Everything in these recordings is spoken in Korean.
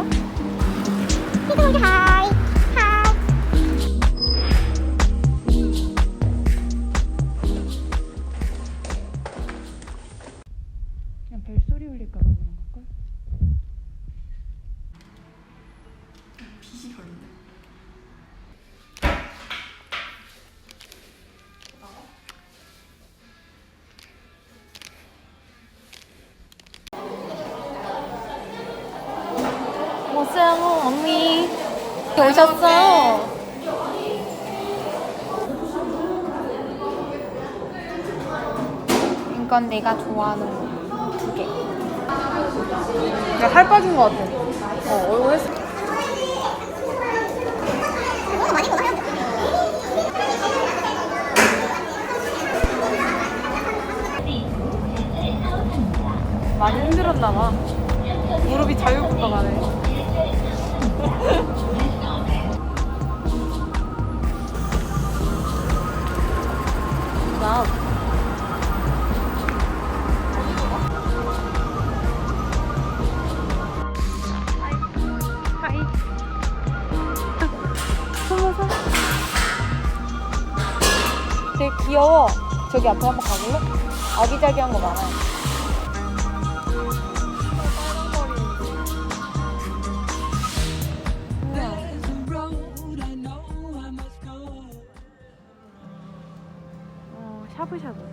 피그모기 하이 하이 그냥 벨소리 울릴까 봐 그런 오셨어 이건 내가 좋아하는 두 개. 야 살 빠진 것 같아. 어 얼굴 했어. 많이 힘들었나 봐. 무릎이 자유분방하네 귀여워 저기 앞에 한번 가볼래? 아기자기한 거 많아요 어, 샤브샤브.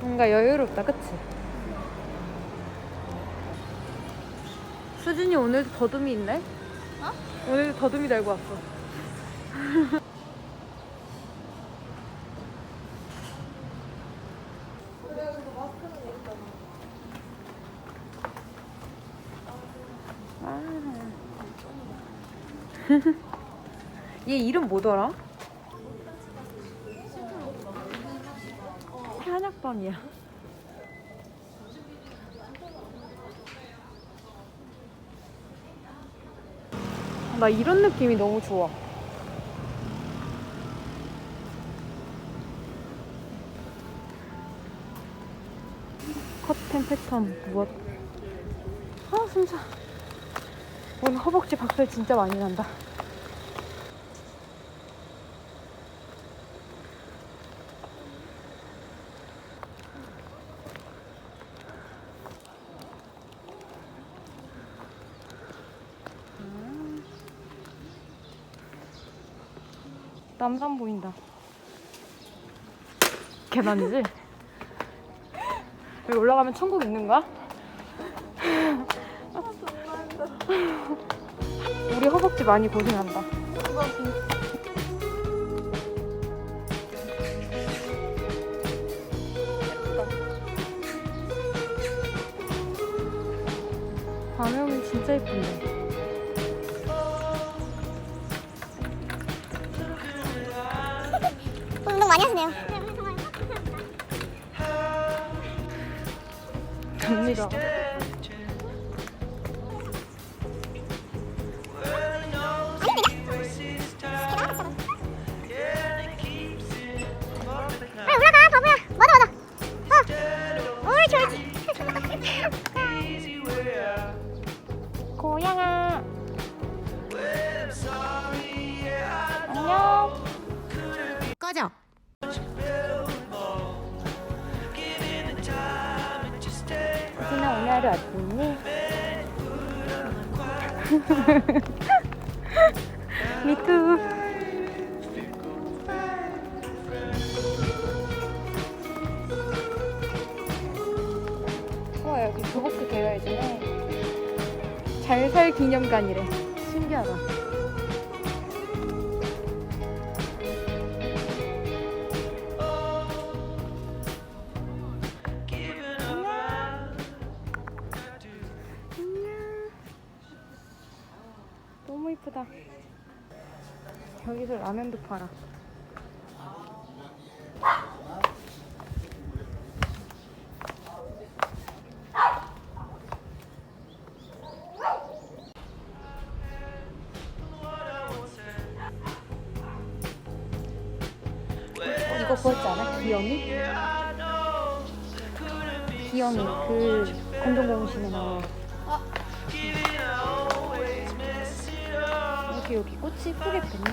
뭔가 여유롭다, 그치? 수진이 오늘도 더듬이 있네? 어? 오늘도 더듬이 달고 왔어. 얘 이름 뭐더라? 한약밤이야. 나 이런 느낌이 너무 좋아. 커튼 패턴 무엇? 아 진짜 오늘 허벅지 박살 진짜 많이 난다. 남산 보인다. 계단이지? 여기 올라가면 천국 있는 거야? 우리 허벅지 많이 고생한다. 예쁘다. 밤에 오면 진짜 예쁜데. 많이 하시네요 갑니다. 오늘 하루 어땠니? 미투 와 여기 교복도 대여해주네 잘살 기념관이래. 신기하다 이쁘다. 여기서 라면도 팔아. 이거 보였지 않아? 기영이? 기영이 그 나온 여 여기 꽃이 이쁘게 폈네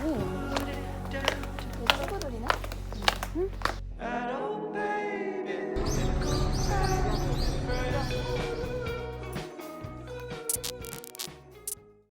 친구들이네? 응?